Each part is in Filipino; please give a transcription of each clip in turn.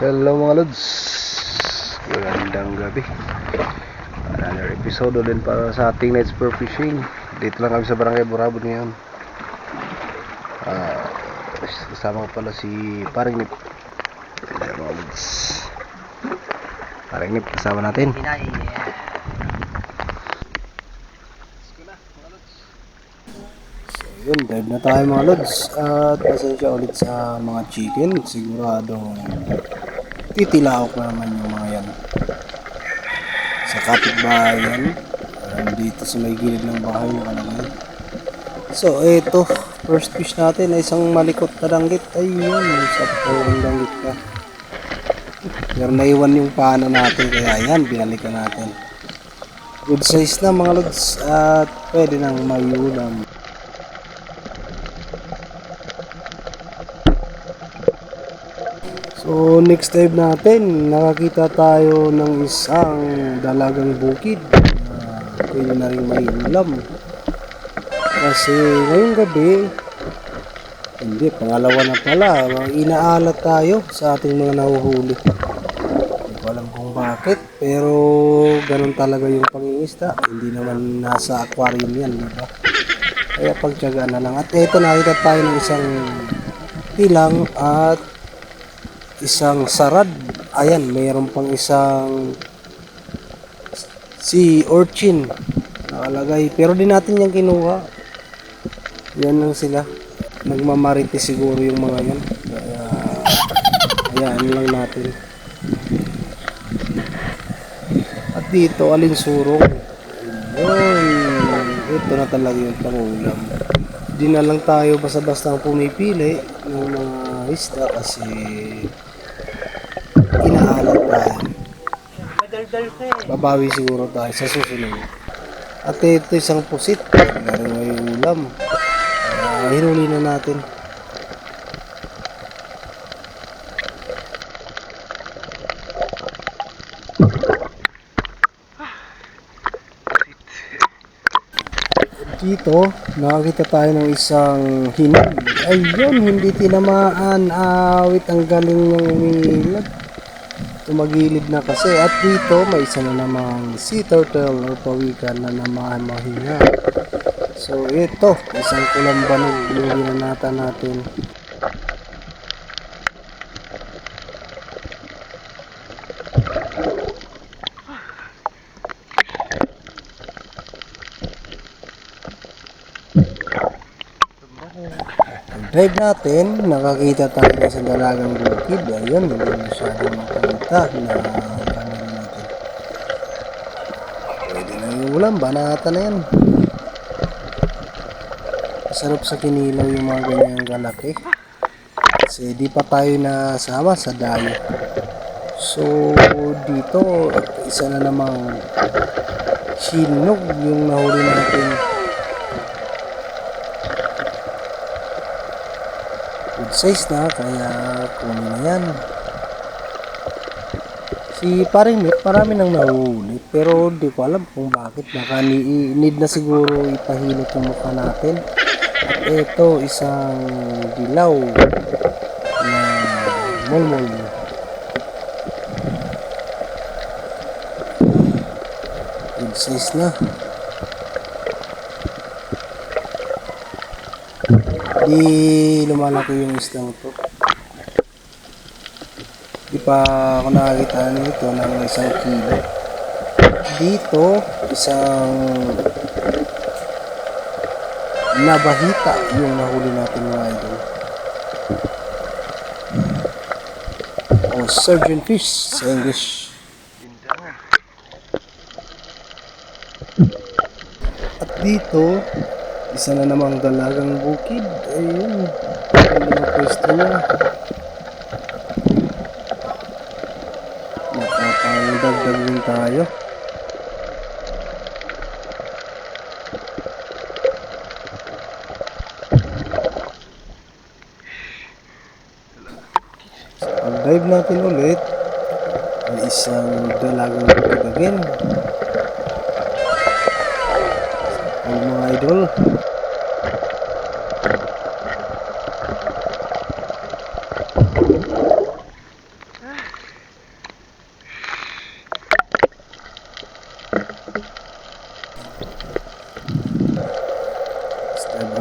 Hello mga lods. Magandang gabi. Another episode din para sa ating Nights for Fishing. Dito lang kami sa Barangay Burabon ngayon. Ah, Kasama ko pala si Paring Nip. Ayan mga lods. Paring Nip kasama natin. Pinay. Yun, dive na tayo mga lods. At pasensya ulit sa mga chicken. Siguradong titilaok na naman yung mga yan. Sa kapitbahay yan um, Dito sa may gilid ng bahay nakalagay. So eto First fish natin ay isang malikot na danggit. Ayun, sa pawang danggit ka Pero naiwan yung pano natin Kaya yan, binalikan natin. Good size na mga lods At pwede nang may So next dive natin, nakakita tayo ng isang dalagang bukid pwede na rin may ulam. Kasi ngayong gabi, hindi, pangalawa na pala, inaalat tayo sa ating mga nahuhuli. Hindi ko alam kung bakit, pero ganun talaga yung pangingisda. Hindi naman nasa aquarium yan, di ba? Kaya pagtyagaan na lang. At eto nakita tayo ng isang tilang at isang sarad. Ayan, mayroon pang isang si Orchin nakalagay. Pero di natin yan kinuha. Yan lang sila. Nagmamariti siguro yung mga yan. Hayaan lang natin. At dito, alinsurong. Yun. Ito na talaga yung pangulam. Di na lang tayo basta-basta pumipili ng mga isda kasi inaalat tayo. Madaldal ka eh. Babawi siguro tayo sa susunod. At ito isang pusit. Meron may ulam. Uh, hinuli na natin. Dito, nakakita tayo ng isang hinog. Ayun, hindi tinamaan. Awit, ang galing ng umilag tumagilid na kasi. At dito may isa na namang sea turtle or pawikan na naman mahinga so ito isang kulambanog yung ginanata natin. Drive natin, nakakita tayo sa dalagang bukid. Ayun, hindi masyadong makita na natin. Pwede na yung ulam, banata na yan. Masarap sa kinilaw yung mga ganyang galaki. Kasi di pa tayo nasama sa dayo. So, dito, isa na namang sinog yung nahuli natin. good size na kaya kunin na yan si paring Nick marami nang nahuhuli pero di ko alam kung bakit. Baka ni need na siguro ipahilot yung mukha natin. At ito isang dilaw na mulmul. Good size na. Di lumalaki yung isdang to pa ako nakakita nito ng isang kilo dito isang nabahita yung nahuli natin mga idol o surgeon fish sa English at dito isa na namang dalagang bukid. Ayun. Ang mga pwesto niya. Tayo. Pag dive natin ulit, ay isang dalagang bukid again. Ang mga idol.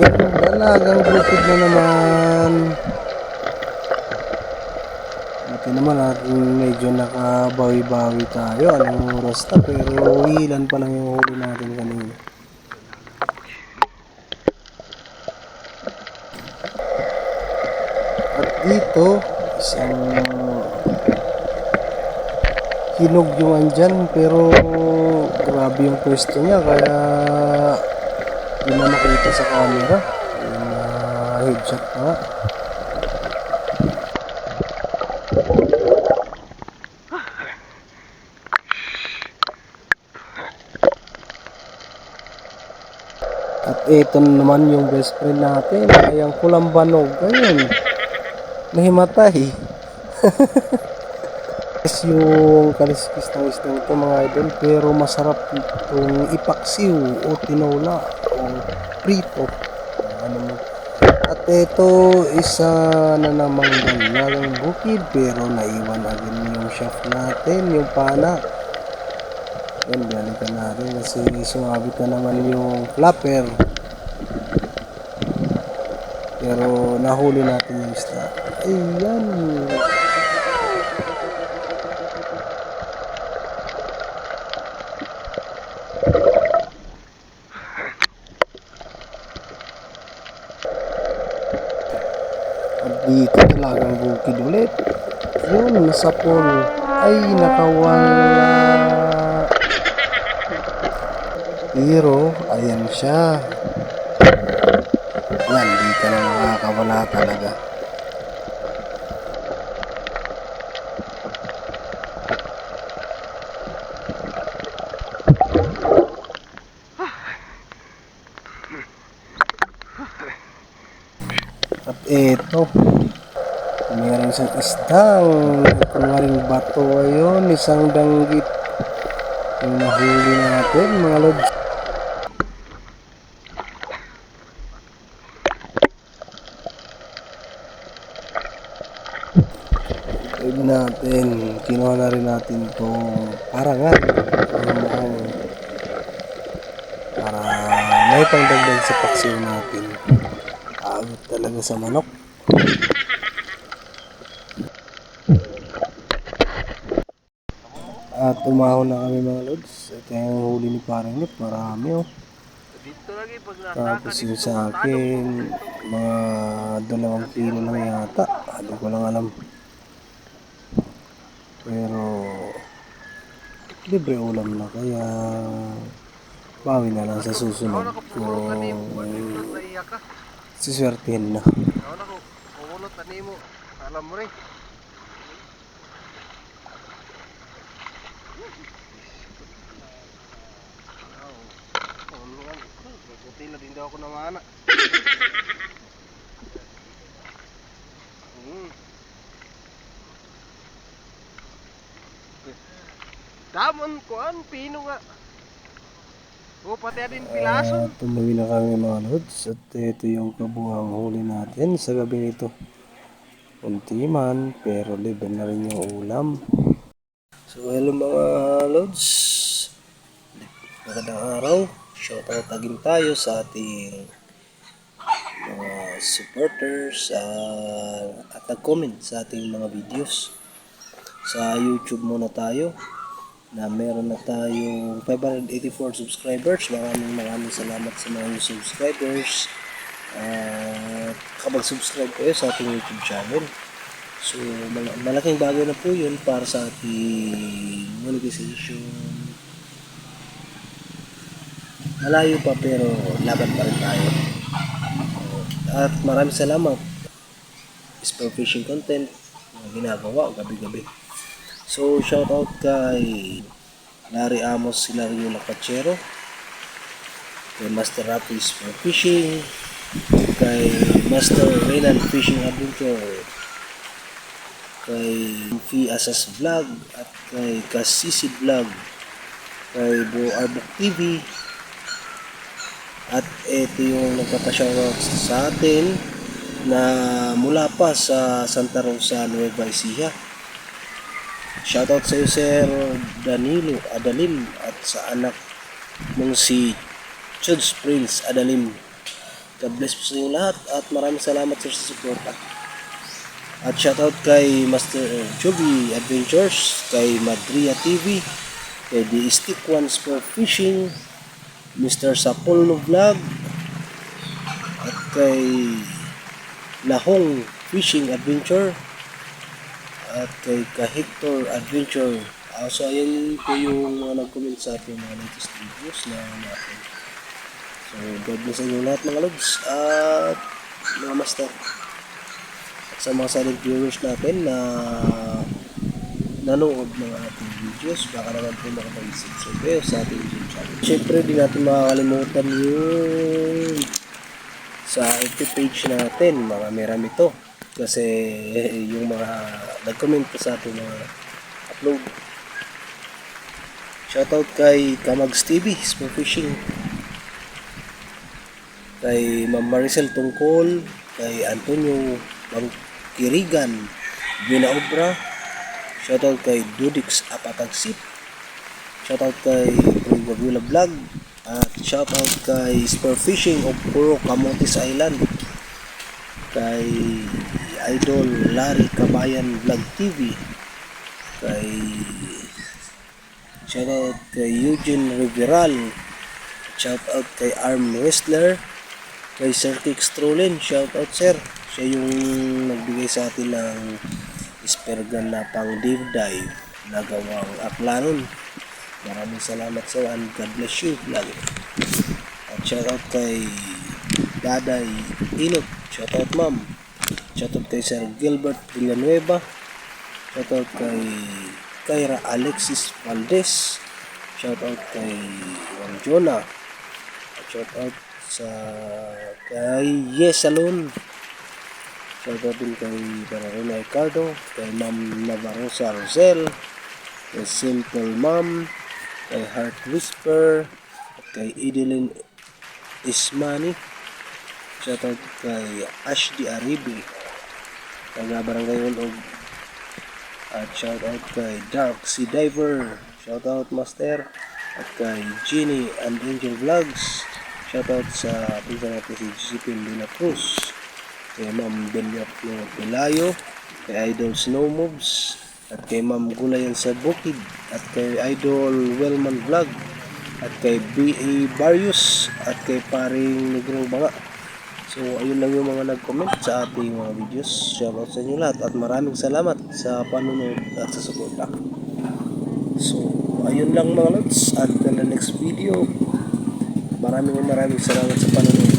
subscribe again. Dalagang bukid na naman. Buti naman at medyo nakabawi-bawi tayo. Anong oras na pero ilan pa lang yung huli natin kanina. At dito, isang hinog yung andyan pero grabe yung pwesto niya kaya hindi na makita sa camera. Yung headshot pa nga. At ito na naman yung best friend natin, ayang kulambanog. Ayun, nahimatay. Yes, yung kaliskis ng isdang ito mga idol, pero masarap itong ipaksiw o tinola o prito. Ito, isa na namang dalagang bukid, pero naiwan agad yung chef natin, yung pana. Yan, balikan natin kasi sumabit na naman yung flapper. Pero nahuli natin yung isda. Ayan. At dito talagang bukid ulit. Yun, nasa pool. Ay, nakawala. Pero, ayan siya. Yan, di ka na makakawala talaga. Eto, meron isang isdang. Kunwaring bato ayun, isang danggit. Yung nahuli natin mga lods. Pwede natin, kinuha na rin natin itong parangan. Ang mukhang para may pangdagdag sa paksiw natin. Talaga sa manok. At umahon na kami mga lods. Ito yung huli ni parang nip. Marami oh. Tapos yung sa akin, mga dalawang kilo lang yata. Hindi ko lang alam. Pero, libre ulam na kaya bawi na lang sa susunod kung siswertihin na. Ako na ko, kumulot na mo. Alam mo rin. Buti na din daw ako namana. Hmm. Damon ko an pino nga. O pati din pilason. At tumuwi na kami mga lods at ito yung kabuhang huli natin sa gabi nito. Unti man pero libre na rin yung ulam. So hello mga lods. Magandang araw. Shoutout agin tayo sa ating mga supporters ah, at nag-comment sa ating mga videos. Sa YouTube muna tayo na meron na tayong 584 subscribers. Maraming maraming salamat sa mga new subscribers. At kapag subscribe kayo sa ating YouTube channel. So, mal- malaking bagay na po yun para sa ating monetization. Malayo pa pero laban pa rin tayo. At maraming salamat. Spell fishing content na ginagawa gabi-gabi. So, shout out kay Larry Amos Hilario Lacachero, kay Master Rapis for Fishing, kay Master Renan Fishing Adventure, kay Fi Asas Vlog, at kay Kasisi Vlog, kay Bo Arbok TV, at ito yung nagpapashoutout sa atin na mula pa sa Santa Rosa, Nueva Ecija. Shoutout sa iyo, Sir Danilo Adalim at sa anak mong si Chuds Prince Adalim. God bless po sa inyo lahat at maraming salamat sir sa suporta. At shoutout kay Master Chubby Adventures, kay Madria TV, kay The Stick Ones for Fishing, Mr. Sapolno Vlog, at kay Lahong Fishing Adventure, at kay Kahector Adventure. Ah, so, ayan po yung mga nag-comment sa ating mga latest videos na natin. So, God bless inyo lahat mga lods at mga master. At sa mga silent viewers natin na nanood ng ating videos, baka naman po makapag-subscribe kayo sa ating YouTube channel. Siyempre, di natin makakalimutan yung sa FB page natin, mga meram ito. Kasi yung mga nag-comment po sa ating mga upload. Shoutout kay Kamags TV, Sport Fishing. Kay Ma'am Maricel Tungkol, kay Antonio Bangkirigan, Binaobra. Shoutout kay Dudix Apatagsip. Shoutout kay Gagula Vlog. At shoutout kay Sport Fishing of Puro Camotes Island. Kay Idol Larry Kabayan Vlog TV. Kay Shoutout kay Eugene Riveral. Shoutout kay Arm Wrestler. Kay Sir Kick Strolin. Shoutout sir. Siya yung nagbigay sa atin ng Ispergan na pang dive dive na gawang aklanon. Maraming salamat sir and God bless you lagi. At shoutout kay Daday Inot. Shoutout ma'am. Shoutout kay Sir Gilbert Villanueva. Shoutout kay Kyra Alexis Valdez. Shoutout kay Juan Jonah. Shoutout sa kay Yes Salon. Shoutout din kay Bararena Ricardo, kay Ma'am Navarosa Rosel, kay Simple Mom, kay Heart Whisper, kay Idelin Ismani. Shoutout kay Ashdi Aribi, taga Barangay Ulog. At shoutout kay Dark Sea Diver. Shoutout Master. At kay Genie and Angel Vlogs. Shoutout sa pinsan natin si Josephine Luna Cruz. Kay Ma'am Delia Pelayo. Kay Idol Snow Moves. At kay Ma'am Gulayan sa Bukid. At kay Idol Wellman Vlog. At kay B.A. Barrios. At kay paring Negrong Banga. So, ayun lang yung mga nag-comment sa ating mga videos. Shoutout sa inyo lahat at maraming salamat sa panunod at sa suporta. So, ayun lang mga lods. Until the next video. Maraming maraming salamat sa panunod.